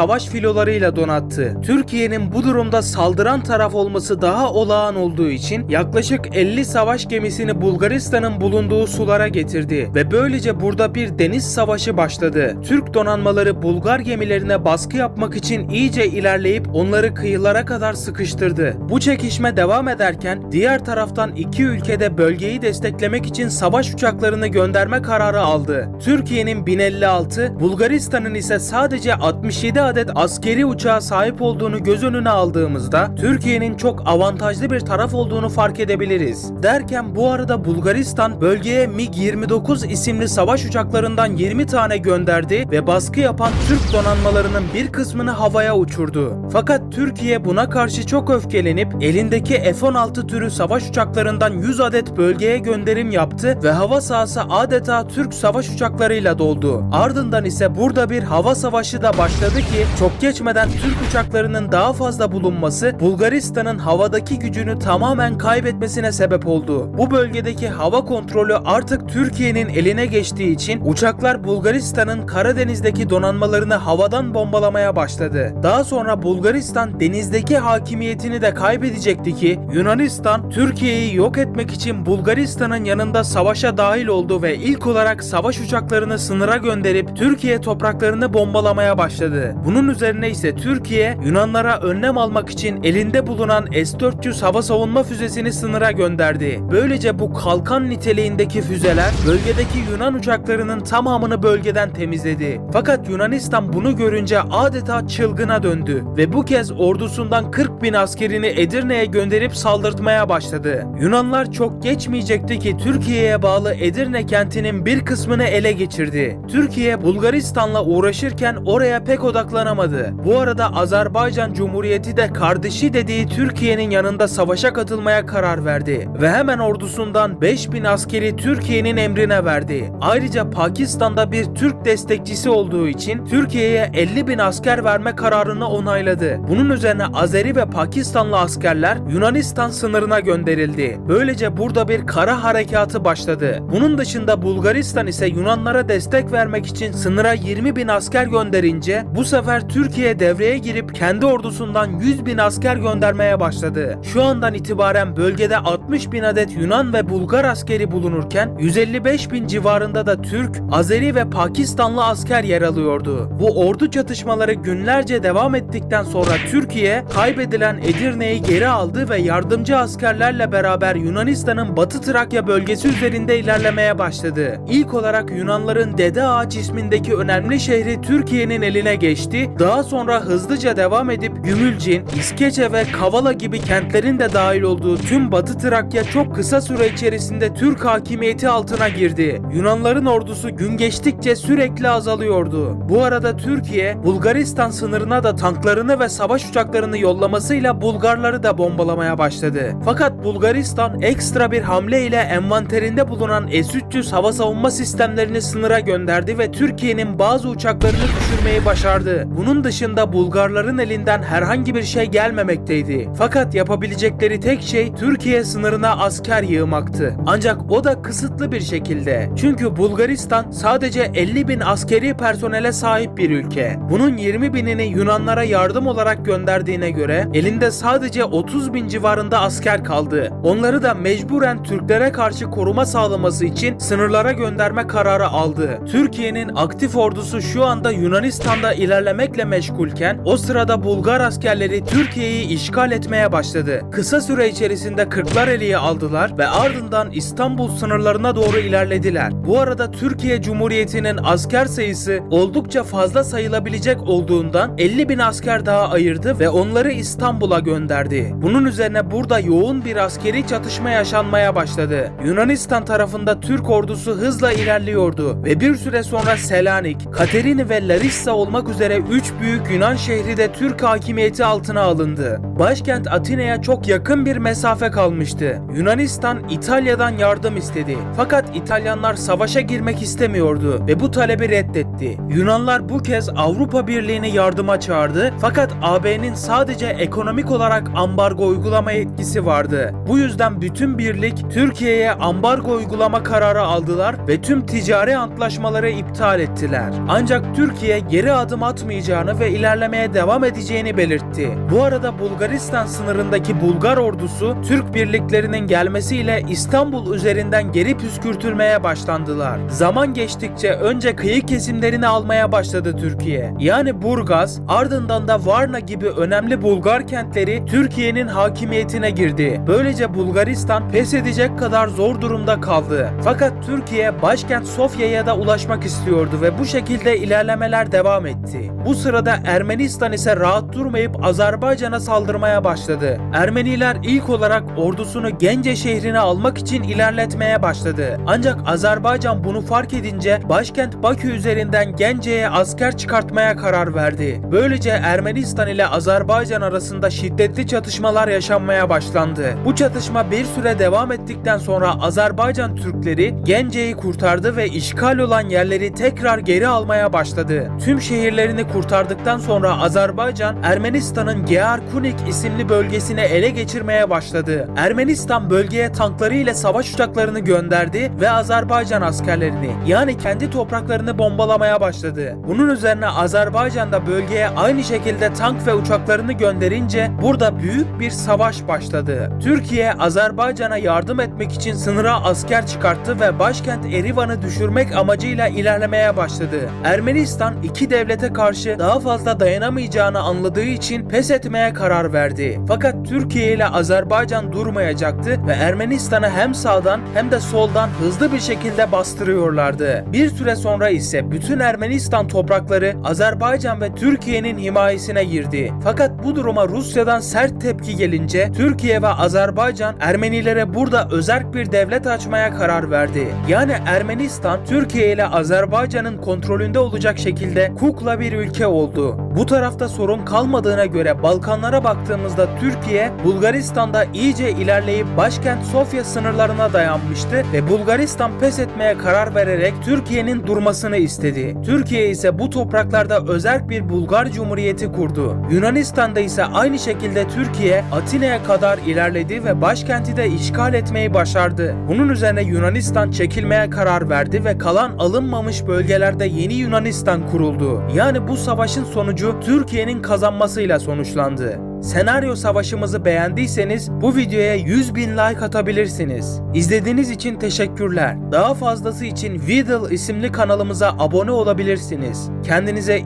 savaş filolarıyla donattı. Türkiye'nin bu durumda saldıran taraf olması daha olağan olduğu için yaklaşık 50 savaş gemisini Bulgaristan'ın bulunduğu sulara getirdi ve böylece burada bir deniz savaşı başladı. Türk donanmaları Bulgar gemilerine baskı yapmak için iyice ilerleyip onları kıyılara kadar sıkıştırdı. Bu çekişme devam ederken diğer taraftan iki ülkede bölgeyi desteklemek için savaş uçaklarını gönderme kararı aldı. Türkiye'nin 1056, Bulgaristan'ın ise sadece 67 adet askeri uçağa sahip olduğunu göz önüne aldığımızda Türkiye'nin çok avantajlı bir taraf olduğunu fark edebiliriz. Derken bu arada Bulgaristan bölgeye MiG-29 isimli savaş uçaklarından 20 tane gönderdi ve baskı yapan Türk donanmalarının bir kısmını havaya uçurdu. Fakat Türkiye buna karşı çok öfkelenip elindeki F-16 türü savaş uçaklarından 100 adet bölgeye gönderim yaptı ve hava sahası adeta Türk savaş uçaklarıyla doldu. Ardından ise burada bir hava savaşı da başladı ki çok geçmeden Türk uçaklarının daha fazla bulunması Bulgaristan'ın havadaki gücünü tamamen kaybetmesine sebep oldu. Bu bölgedeki hava kontrolü artık Türkiye'nin eline geçtiği için uçaklar Bulgaristan'ın Karadeniz'deki donanmalarını havadan bombalamaya başladı. Daha sonra Bulgaristan denizdeki hakimiyetini de kaybedecekti ki Yunanistan Türkiye'yi yok etmek için Bulgaristan'ın yanında savaşa dahil oldu ve ilk olarak savaş uçaklarını sınıra gönderip Türkiye topraklarını bombalamaya başladı. Bunun üzerine ise Türkiye Yunanlara önlem almak için elinde bulunan S-400 hava savunma füzesini sınıra gönderdi. Böylece bu kalkan niteliğindeki füzeler bölgedeki Yunan uçaklarının tamamını bölgeden temizledi. Fakat Yunanistan bunu görünce adeta çılgına döndü ve bu kez ordusundan 40 bin askerini Edirne'ye gönderip saldırtmaya başladı. Yunanlar çok geçmeyecekti ki Türkiye'ye bağlı Edirne kentinin bir kısmını ele geçirdi. Türkiye Bulgaristan'la uğraşırken oraya pek odaklanamadı. Bu arada Azerbaycan Cumhuriyeti de kardeşi dediği Türkiye'nin yanında savaşa katılmaya karar verdi ve hemen ordusundan 5000 askeri Türkiye'nin emrine verdi. Ayrıca Pakistan'da bir Türk destekçisi olduğu için Türkiye'ye 50 bin asker verme kararını onayladı. Bunun üzerine Azeri ve Pakistanlı askerler Yunanistan sınırına gönderildi. Böylece burada bir kara harekatı başladı. Bunun dışında Bulgaristan ise Yunanlara destek vermek için sınıra 20 bin asker gönderince bu sefer Türkiye devreye girip kendi ordusundan 100 bin asker göndermeye başladı. Şu andan itibaren bölgede 60 bin adet Yunan ve Bulgar askeri bulunurken 155 bin civarında da Türk, Azeri ve Pakistanlı asker yer alıyordu. Bu ordu çatışmaları günlerce devam ettikten sonra Türkiye kaybedilen Edirne'yi geri aldı ve yardımcı askerlerle beraber Yunanistan'ın Batı Trakya bölgesi üzerinde ilerlemeye başladı. İlk olarak Yunanların Dede Ağaç ismindeki önemli şehri Türkiye'nin eline geçti. Daha sonra hızlıca devam edip Gümülcin, İskeçe ve Kavala gibi kentlerin de dahil olduğu tüm Batı Trakya çok kısa süre içerisinde Türk hakimiyeti altına girdi. Yunanların ordusu gün geçtikçe sürekli azalıyordu. Bu arada Türkiye, Bulgaristan sınırına da tanklarını ve savaş uçaklarını yollamasıyla Bulgarları da bombalamaya başladı. Fakat Bulgaristan ekstra bir hamle ile envanterinde bulunan S-300 hava savunma sistemlerini sınıra gönderdi ve Türkiye'nin bazı uçaklarını düşürmeyi başardı. Bunun dışında Bulgarların elinden herhangi bir şey gelmemekteydi. Fakat yapabilecekleri tek şey Türkiye sınırına asker yığmaktı. Ancak o da kısıtlı bir şekilde. Çünkü Bulgaristan sadece 50 bin askeri personele sahip bir ülke. Bunun 20 binini Yunanlara yardım olarak gönderdiğine göre elinde sadece 30 bin civarında asker kaldı. Onları da mecburen Türklere karşı koruma sağlaması için sınırlara gönderme kararı aldı. Türkiye'nin aktif ordusu şu anda Yunanistan'da ilerlemekle meşgulken o sırada Bulgar askerleri Türkiye'yi işgal etmeye başladı. Kısa süre içerisinde Kırklareli'yi aldılar ve ardından İstanbul sınırlarına doğru ilerlediler. Bu arada Türkiye Cumhuriyeti'nin asker sayısı oldukça fazla sayılabilecek olduğundan 50 bin asker daha ayırdı ve onları İstanbul'a gönderdi. Bunun üzerine burada yoğun bir askeri çatışma yaşanmaya başladı. Yunanistan tarafında Türk ordusu hızla ilerliyordu ve bir süre sonra Selanik, Katerini ve Larissa olmak üzere 3 büyük Yunan şehri de Türk hakimiyeti altına alındı. Başkent Atina'ya çok yakın bir mesafe kalmıştı. Yunanistan İtalya'dan yardım istedi. Fakat İtalyanlar savaşa girmek istemiyordu ve bu talebi reddetti. Yunanlar bu kez Avrupa Birliği'ni yardıma çağırdı fakat AB'nin sadece ekonomik olarak ambargo uygulama etkisi vardı. Bu yüzden bütün birlik Türkiye'ye ambargo uygulama kararı aldılar ve tüm ticari antlaşmaları iptal ettiler. Ancak Türkiye geri adım atmadı bırakmayacağını ve ilerlemeye devam edeceğini belirtti. Bu arada Bulgaristan sınırındaki Bulgar ordusu Türk birliklerinin gelmesiyle İstanbul üzerinden geri püskürtülmeye başlandılar. Zaman geçtikçe önce kıyı kesimlerini almaya başladı Türkiye. Yani Burgaz, ardından da Varna gibi önemli Bulgar kentleri Türkiye'nin hakimiyetine girdi. Böylece Bulgaristan pes edecek kadar zor durumda kaldı. Fakat Türkiye başkent Sofya'ya da ulaşmak istiyordu ve bu şekilde ilerlemeler devam etti. Bu sırada Ermenistan ise rahat durmayıp Azerbaycan'a saldırmaya başladı. Ermeniler ilk olarak ordusunu Gence şehrini almak için ilerletmeye başladı. Ancak Azerbaycan bunu fark edince başkent Bakü üzerinden Gence'ye asker çıkartmaya karar verdi. Böylece Ermenistan ile Azerbaycan arasında şiddetli çatışmalar yaşanmaya başlandı. Bu çatışma bir süre devam ettikten sonra Azerbaycan Türkleri Gence'yi kurtardı ve işgal olan yerleri tekrar geri almaya başladı. Tüm şehirlerini kurtardıktan sonra Azerbaycan Ermenistan'ın Gearkunik isimli bölgesini ele geçirmeye başladı. Ermenistan bölgeye tankları ile savaş uçaklarını gönderdi ve Azerbaycan askerlerini yani kendi topraklarını bombalamaya başladı. Bunun üzerine Azerbaycan da bölgeye aynı şekilde tank ve uçaklarını gönderince burada büyük bir savaş başladı. Türkiye Azerbaycan'a yardım etmek için sınıra asker çıkarttı ve başkent Erivan'ı düşürmek amacıyla ilerlemeye başladı. Ermenistan iki devlete karşı daha fazla dayanamayacağını anladığı için pes etmeye karar verdi. Fakat Türkiye ile Azerbaycan durmayacaktı ve Ermenistan'ı hem sağdan hem de soldan hızlı bir şekilde bastırıyorlardı. Bir süre sonra ise bütün Ermenistan toprakları Azerbaycan ve Türkiye'nin himayesine girdi. Fakat bu duruma Rusya'dan sert tepki gelince Türkiye ve Azerbaycan Ermenilere burada özerk bir devlet açmaya karar verdi. Yani Ermenistan Türkiye ile Azerbaycan'ın kontrolünde olacak şekilde kukla bir ülke oldu. Bu tarafta sorun kalmadığına göre Balkanlara baktığımızda Türkiye Bulgaristan'da iyice ilerleyip başkent Sofya sınırlarına dayanmıştı ve Bulgaristan pes etmeye karar vererek Türkiye'nin durmasını istedi. Türkiye ise bu topraklarda özerk bir Bulgar Cumhuriyeti kurdu. Yunanistan'da ise aynı şekilde Türkiye Atina'ya kadar ilerledi ve başkenti de işgal etmeyi başardı. Bunun üzerine Yunanistan çekilmeye karar verdi ve kalan alınmamış bölgelerde yeni Yunanistan kuruldu. Yani bu savaşın sonucu Türkiye'nin kazanmasıyla sonuçlandı. Senaryo savaşımızı beğendiyseniz bu videoya 100 bin like atabilirsiniz. İzlediğiniz için teşekkürler. Daha fazlası için Vidal isimli kanalımıza abone olabilirsiniz. Kendinize